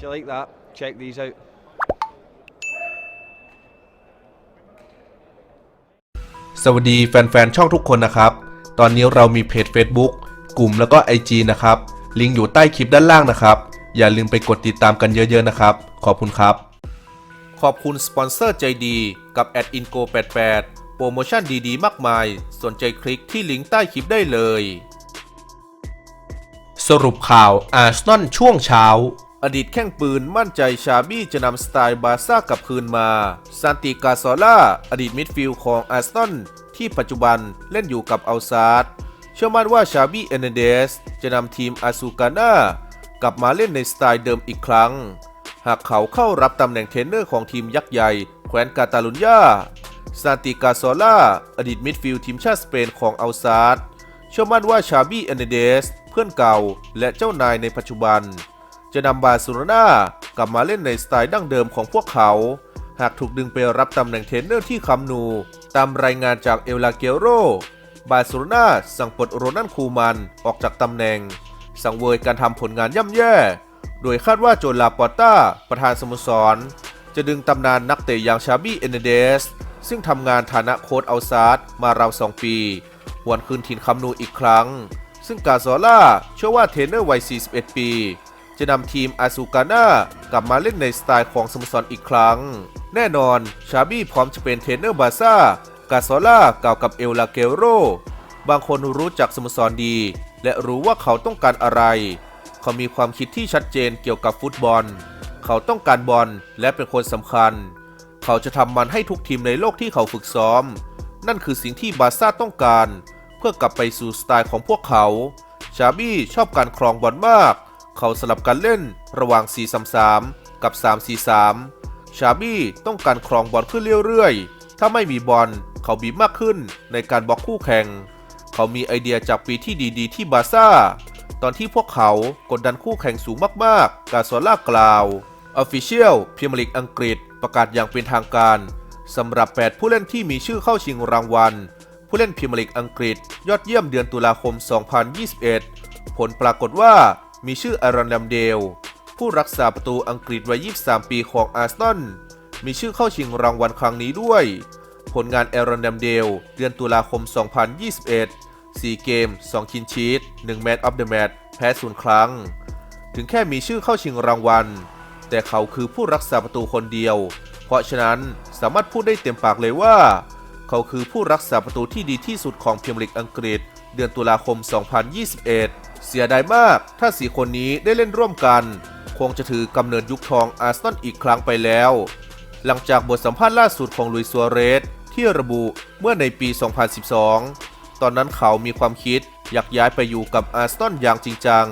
If you like that, check these out. สวัสดีแฟนๆ ช่องทุกคนนะครับ ตอนนี้เรามีเพจ Facebook กลุ่มแล้วก็ IG นะครับ ลิงก์อยู่ใต้คลิปด้านล่างนะครับ อย่าลืมไปกดติดตามกันเยอะๆนะครับ ขอบคุณครับ ขอบคุณสปอนเซอร์ใจดีกับ a d i n g o 88โปรโมชั่นดีๆ มากมาย สนใจคลิกที่ลิงก์ใต้คลิปได้เลย สรุปข่าวอาร์เซนอลช่วงเช้า อดีตแข้งปืนมั่นใจชาบี้จะนำสไตล์บาซ่ากลับคืนมา ซานติกาซอล่า อดีตมิดฟิลด์ของอาร์เซนที่ปัจจุบันเล่นอยู่กับอัลซาร์เชื่อมั่นว่าชาบี้เอเนเดสจะนำทีมอาซูกาน่ากลับมาเล่นในสไตล์เดิมอีกครั้ง หากเขาเข้ารับตำแหน่งเทรนเนอร์ของทีมยักษ์ใหญ่ แคว้นกาตาลุญญาซานติกาซอล่า อดีตมิดฟิลด์ทีมชาติสเปนของอัลซาร์เชื่อมั่นว่าชาบี้เอเนเดสเพื่อนเก่าและเจ้านายในปัจจุบัน จะนำบาร์เซโลนากลับมาเล่นในสไตล์ดั้งเดิมของพวกเขา หากถูกดึงไปรับตำแหน่งเทรนเนอร์ที่คัมนู ตามรายงานจากเอลลาเกโร บาร์เซโลนาสั่งปลดโรนัลคูมันออกจากตำแหน่ง สังเวยการทำผลงานย่ำแย่ โดยคาดว่าโจลาปอตตาประธานสโมสร จะดึงตำนานนักเตะอย่างชาบี้เอเนเดส ซึ่งทำงานฐานะโค้ชอัลซาร์ดมาราวสองปีหวนคืนถิ่นคัมนูอีกครั้ง ซึ่งกาซอล่าเชื่อว่าเทรนเนอร์วัย 41 ปี จะนำทีมอาซูกาน่ากลับมาเล่นในสไตล์ของสโมสรอีกครั้ง แน่นอนชาบี้พร้อมจะเป็นเทรนเนอร์บาซ่ากาซอล่ากล่าวกับเอลลาเกโร บางคนรู้จักสโมสรดี และรู้ว่าเขาต้องการอะไร เขามีความคิดที่ชัดเจนเกี่ยวกับฟุตบอล เขาต้องการบอลและเป็นคนสำคัญ เขาจะทำมันให้ทุกทีมในโลกที่เขาฝึกซ้อม นั่นคือสิ่งที่บาซ่าต้องการ เพื่อกลับไปสู่สไตล์ของพวกเขา ชาบี้ชอบการครองบอลมาก เขาสลับกันเล่นระหว่าง 4-3-3 กับ 3-4-3 ชาบี้ต้องการครองบอลขึ้นเรื่อยๆ ถ้าไม่มีบอลเขาบีบมากขึ้นในการบล็อกคู่แข่ง เขามีไอเดียจากปีที่ดีๆ ที่บาซ่า ตอนที่พวกเขากดดันคู่แข่งสูงมากๆ กาโซล่ากล่าว Official พรีเมียร์ลีกอังกฤษประกาศอย่างเป็นทางการสำหรับ 8 ผู้เล่นที่มีชื่อเข้าชิงรางวัล ผู้เล่นพรีเมียร์ลีกอังกฤษ ยอดเยี่ยมเดือนตุลาคม 2021 ผลปรากฏว่า มีชื่ออารอนแลมเดล ผู้รักษาประตูอังกฤษวัย 23 ปีของอาร์เซนอลมีชื่อเข้าชิงรางวัลครั้งนี้ด้วย ผลงานแอรอนแดมเดล เดือนตุลาคม 2021 4 เกม 2 คินชีต1แมตช์ออฟเดอะแมตช์แพ้ศูนย์ครั้ง ถึงแค่มีชื่อเข้าชิงรางวัล แต่เขาคือผู้รักษาประตูคนเดียว เพราะฉะนั้นสามารถพูดได้เต็มปากเลยว่า เขาคือผู้รักษาประตูที่ดีที่สุดของพรีเมียร์ลีกอังกฤษ เดือนตุลาคม 2021 เสียดายมากถ้าสีคนนี้ได้เล่นร่วมกัน คงจะถือกำเนิดยุคทองอาร์เซนอลอีกครั้งไปแล้ว หลังจากบทสัมภาษณ์ล่าสุดของลุยส์ซัวเรสที่ระบุเมื่อในปี 2012 ตอนนั้นเขามีความคิดอยากย้ายไปอยู่กับอาร์เซนอลอย่างจริงจัง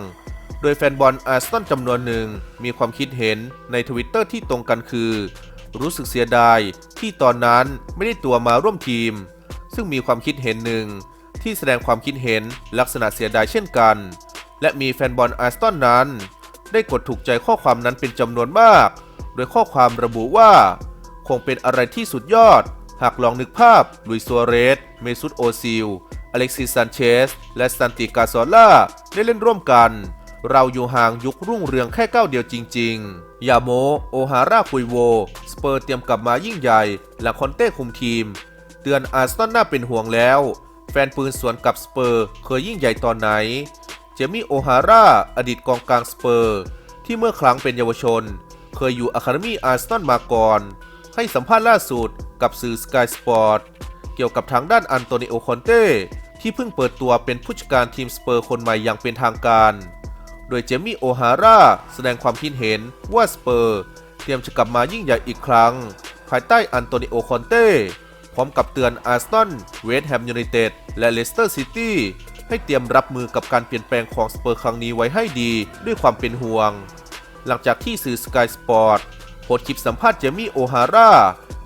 โดยแฟนบอลอาร์เซนอลจำนวนหนึ่งมีความคิดเห็นในทวิตเตอร์ที่ตรงกันคือ รู้สึกเสียดายที่ตอนนั้นไม่ได้ตัวมาร่วมทีม ซึ่งมีความคิดเห็นหนึ่ง ที่แสดงความคิดเห็นลักษณะเสียดายเช่นกัน และมีแฟนบอลอาร์เซนนั้น ได้กดถูกใจข้อความนั้นเป็นจำนวนมาก โดยข้อความระบุว่า คงเป็นอะไรที่สุดยอด หากลองนึกภาพลุยซัวเรส เมซุตโอซิล อเล็กซิสซันเชส และซันติกาซอล่าได้เล่นร่วมกัน เราอยู่ห่างยุครุ่งเรืองแค่ก้าวเดียวจริง ๆ ยาโม โอฮาร่าคุยโว สเปอร์เตรียมกลับมายิ่งใหญ่หลังคอนเต้คุมทีม เตือนอาร์เซนน่าเป็นห่วงแล้ว แฟนปืนสวนกับสเปอร์เคยยิ่งใหญ่ตอนไหน เจมี่โอฮาร่าอดีตกองกลางสเปอร์ ที่เมื่อครั้งเป็นเยาวชน เคยอยู่อะคาเดมี่อาร์เซนอลมาก่อน ให้สัมภาษณ์ล่าสุดกับสื่อ Sky Sport เกี่ยวกับทางด้านอันโตนิโอคอนเต้ที่เพิ่งเปิดตัวเป็นผู้จัดการทีมสเปอร์คนใหม่อย่างเป็นทางการ โดยเจมี่โอฮาร่าแสดงความคิดเห็นว่าสเปอร์ เตรียมจะกลับมายิ่งใหญ่อีกครั้ง ภายใต้อันโตนิโอคอนเต้ พร้อมกับเตือนอาร์เซนเวสต์แฮมยูไนเต็ดและเลสเตอร์ซิตี้ให้เตรียมรับมือกับการเปลี่ยนแปลงของสเปอร์ครั้งนี้ไว้ให้ดีด้วยความเป็นห่วง หลังจากที่สื่อ Sky Sport โพสต์คลิปสัมภาษณ์เจมี่โอฮาร่า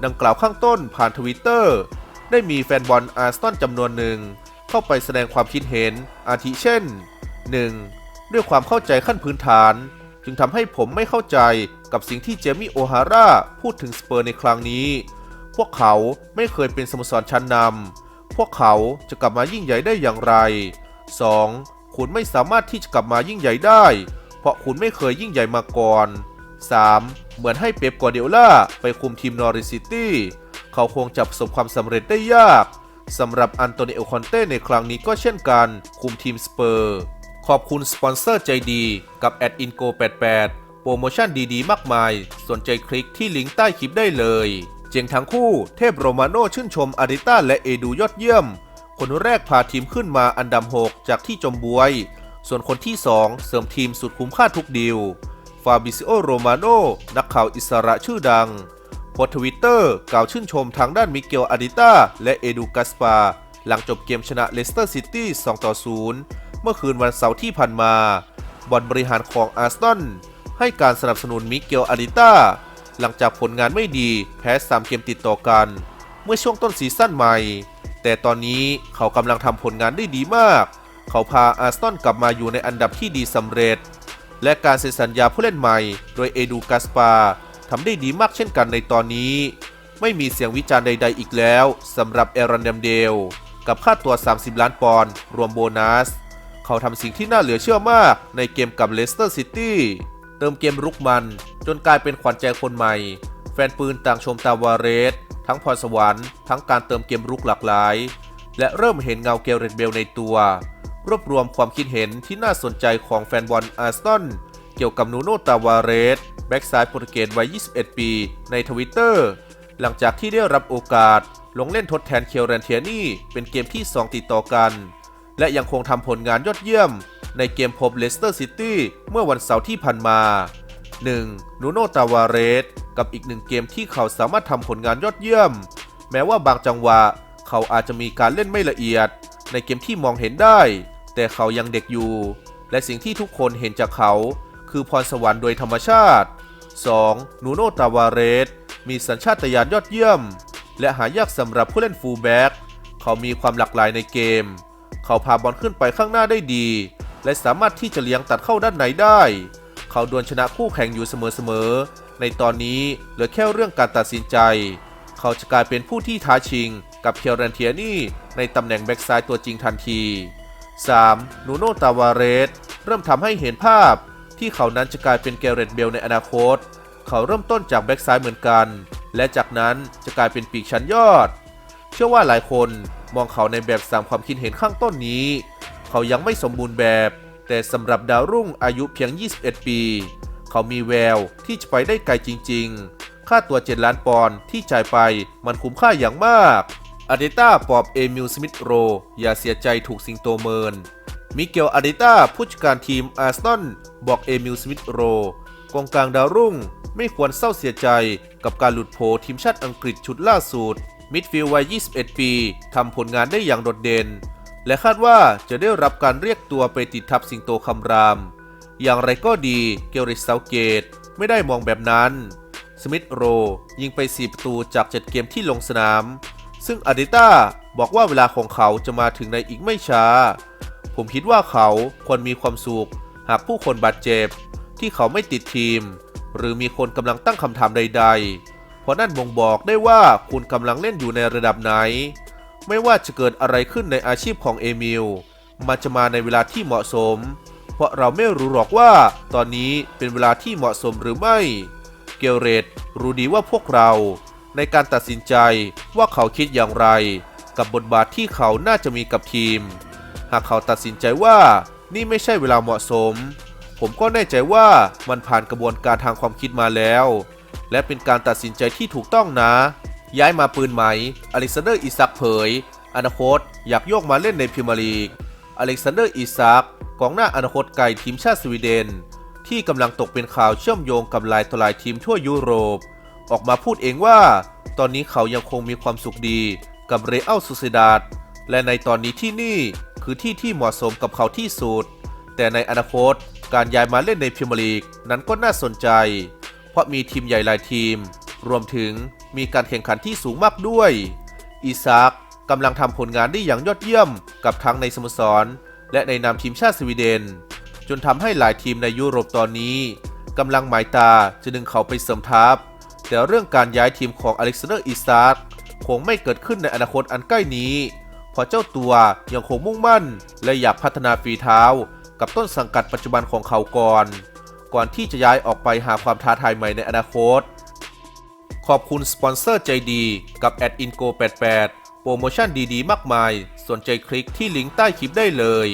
ดังกล่าวข้างต้นผ่านทวิตเตอร์ได้มีแฟนบอลอาร์เซนจำนวนหนึ่ง เข้าไปแสดงความคิดเห็นอาทิเช่น 1. ด้วยความเข้าใจขั้นพื้นฐาน จึงทำให้ผมไม่เข้าใจกับสิ่งที่เจมี่โอฮาร่าพูดถึงสเปอร์ในครั้งนี้ พวกเขาไม่เคยเป็นสโมสรชั้นนำพวกเขาจะกลับมายิ่งใหญ่ได้อย่างไร 2. คุณไม่สามารถที่จะกลับมายิ่งใหญ่ได้ เพราะคุณไม่เคยยิ่งใหญ่มาก่อน 3. เหมือนให้เป๊ปกัวเดโอล่าไปคุมทีมนอริซิตี้เขาคงจะประสบความสำเร็จได้ยากสำหรับอันโตนิโอคอนเต้ในครั้งนี้ก็เช่นกัน คุมทีมสเปอร์ ขอบคุณสปอนเซอร์ใจดีกับแอดอินโก88โปรโมชั่นดีๆ มากมาย สนใจคลิกที่ลิงก์ใต้คลิปได้เลย เจ๋งทั้งคู่เทพโรมาโน่ชื่นชมอาริต้าและเอดูยอดเยี่ยม คนแรกพาทีมขึ้นมาอันดับ6จากที่จมบวย ส่วนคนที่ 2 เสริมทีมสุดคุ้มค่าทุกดีลฟาบิซิโอโรมาโนนักข่าวอิสระชื่อดังโพสทวิตเตอร์กล่าวชื่นชมทางด้านมิเกลอาดิต้าและเอดูกัสปา หลังจบเกมชนะเลสเตอร์ซิตี้2ต่อ0เมื่อคืนวันเสาร์ที่ผ่านมาบอลบริหารของอาร์เซนให้การสนับสนุนมิเกลอาดิต้า หลังจากผลงานไม่ดีแพ้ 3 เกมติดต่อกัน เมื่อช่วงต้นซีซั่นใหม่ แต่ตอนนี้เขากำลังทำผลงานได้ดีมาก เขาพาอาร์เซนอลกลับมาอยู่ในอันดับที่ดีสำเร็จ และการเซ็นสัญญาผู้เล่นใหม่ โดยเอดูกัสปาทำได้ดีมากเช่นกันในตอนนี้ ไม่มีเสียงวิจารณ์ใด ๆ อีกแล้วสำหรับเอรอนเดมเดลกับค่าตัว 30 ล้านปอนด์รวมโบนัส เขาทำสิ่งที่น่าเหลือเชื่อมากในเกมกับเลสเตอร์ซิตี้ ติมเกมรุกมัน จนกลายเป็นขวัญใจคนใหม่ แฟนปืนต่างชมตาวาเรส ทั้งพรสวรรค์ทั้งการเติมเกมรุกหลากหลาย และเริ่มเห็นเงาเกลเรตเบลในตัว รวบรวมความคิดเห็นที่น่าสนใจของแฟนบอลอาร์เซนเกี่ยวกับนูโนตาวาเรสแบ็กซ้ายโปรตุเกสวัย 21 ปี ในทวิตเตอร์หลังจากที่ได้รับโอกาส ลงเล่นทดแทนเคียวแรนเทียนี่เป็นเกมที่ 2 ติดต่อกัน และยังคงทำผลงานยอดเยี่ยม ในเกมพบเลสเตอร์ซิตี้เมื่อวันเสาร์ที่ผ่านมา 1. นูโนตาวาเรส กับอีกหนึ่งเกมที่เขาสามารถทำผลงานยอดเยี่ยม แม้ว่าบางจังหวะ เขาอาจจะมีการเล่นไม่ละเอียด ในเกมที่มองเห็นได้ แต่เขายังเด็กอยู่ และสิ่งที่ทุกคนเห็นจากเขา คือพรสวรรค์โดยธรรมชาติ 2. นูโนตาวาเรส มีสัญชาตญาณยอดเยี่ยม และหายากสำหรับผู้เล่นฟูลแบ็กเขามีความหลากหลายในเกม เขาพาบอลขึ้นไปข้างหน้าได้ดี และสามารถที่จะเลี้ยงตัดเข้าด้านในได้ เขาดวลชนะคู่แข่งอยู่เสมอๆ ในตอนนี้เหลือแค่เรื่องการตัดสินใจ เขาจะกลายเป็นผู้ที่ท้าชิง กับเคียรันเทียนี่ในตำแหน่งแบ็กซ้ายตัวจริงทันที 3. นูโนตาวาเรส เริ่มทำให้เห็นภาพ ที่เขานั้นจะกลายเป็นเกเรตเบลในอนาคต เขาเริ่มต้นจากแบ็กซ้ายเหมือนกัน และจากนั้นจะกลายเป็นปีกชั้นยอด เชื่อว่าหลายคนมองเขาในแบบสามความคิดเห็นข้างต้นนี้ เขายังไม่สมบูรณ์แบบ แต่สำหรับดาวรุ่งอายุเพียง 21 ปี เขามีแววที่จะไปได้ไกลจริง ๆ ค่าตัว 7 ล้านปอนด์ที่จ่ายไปมันคุ้มค่าอย่างมากอาเดต้าปอบเอมิลสมิธโร อย่าเสียใจถูกสิงโตเมิน มิเกลอาเดต้าผู้จัดการทีมอาร์ซนอลบอกเอมิลสมิธโรกองกลางดาวรุ่งไม่ควรเศร้าเสียใจกับการหลุดโผทีมชาติอังกฤษชุดล่าสุด มิดฟิลด์วัย 21 ปี ทำผลงานได้อย่างโดดเด่น และคาดว่าจะได้รับการเรียกตัวไปติดทับสิงโตคำราม อย่างไรก็ดีเกลริสเซาเกตไม่ได้มองแบบนั้น สมิธโรยิงไป 4 ประตูจาก 7 เกมที่ลงสนาม ซึ่งอาดิต้าบอกว่าเวลาของเขาจะมาถึงในอีกไม่ช้า ผมคิดว่าเขาควรมีความสุข หากผู้คนบาดเจ็บ ที่เขาไม่ติดทีม หรือมีคนกำลังตั้งคำถามใด ๆ เพราะนั่นบ่งบอกได้ว่าคุณกำลังเล่นอยู่ในระดับไหน ไม่ว่าจะเกิดอะไรขึ้นในอาชีพของเอมิลมันจะมาในเวลาที่เหมาะสม เพราะเราไม่รู้หรอกว่าตอนนี้เป็นเวลาที่เหมาะสมหรือไม่ เกลเรตรู้ดีว่าพวกเราในการตัดสินใจว่าเขาคิดอย่างไร กับบทบาทที่เขาน่าจะมีกับทีม หากเขาตัดสินใจว่านี่ไม่ใช่เวลาเหมาะสม ผมก็แน่ใจว่ามันผ่านกระบวนการทางความคิดมาแล้ว และเป็นการตัดสินใจที่ถูกต้องนะ ย้ายมาปืนไหม อเล็กซานเดอร์อิซักเผย อนาคตอยากโยกมาเล่นในพรีเมียร์ลีก อเล็กซานเดอร์อิซักกองหน้าอนาคตไกลทีมชาติสวีเดน ที่กำลังตกเป็นข่าวเชื่อมโยงกับหลายต่อลายทีมทั่วยุโรป ออกมาพูดเองว่า ตอนนี้เขายังคงมีความสุขดีกับเรอัลซูซิดาดและในตอนนี้ที่นี่คือที่ที่เหมาะสมกับเขาที่สุด แต่ในอนาคตการย้ายมาเล่นในพรีเมียร์ลีกนั้นก็น่าสนใจ เพราะมีทีมใหญ่หลายทีม รวมถึง มีการแข่งขันที่สูงมากด้วยอีซักกำลังทำผลงานได้อย่างยอดเยี่ยมกับทั้งในสโมสร และในนามทีมชาติสวีเดน จนทำให้หลายทีมในยุโรปตอนนี้กำลังหมายตาจะดึงเขาไปเสริมทัพ แต่เรื่องการย้ายทีมของอเล็กซานเดอร์อีซักคงไม่เกิดขึ้นในอนาคตอันใกล้นี้เพราะเจ้าตัวยังคงมุ่งมั่น และอยากพัฒนาฝีเท้า กับต้นสังกัดปัจจุบันของเขาก่อน ก่อนที่จะย้ายออกไปหาความท้าทายใหม่ในอนาคต ขอบคุณสปอนเซอร์ใจดีกับแอดอินโก88โปรโมชั่นดีๆ มากมาย สนใจคลิกที่ลิงก์ใต้คลิปได้เลย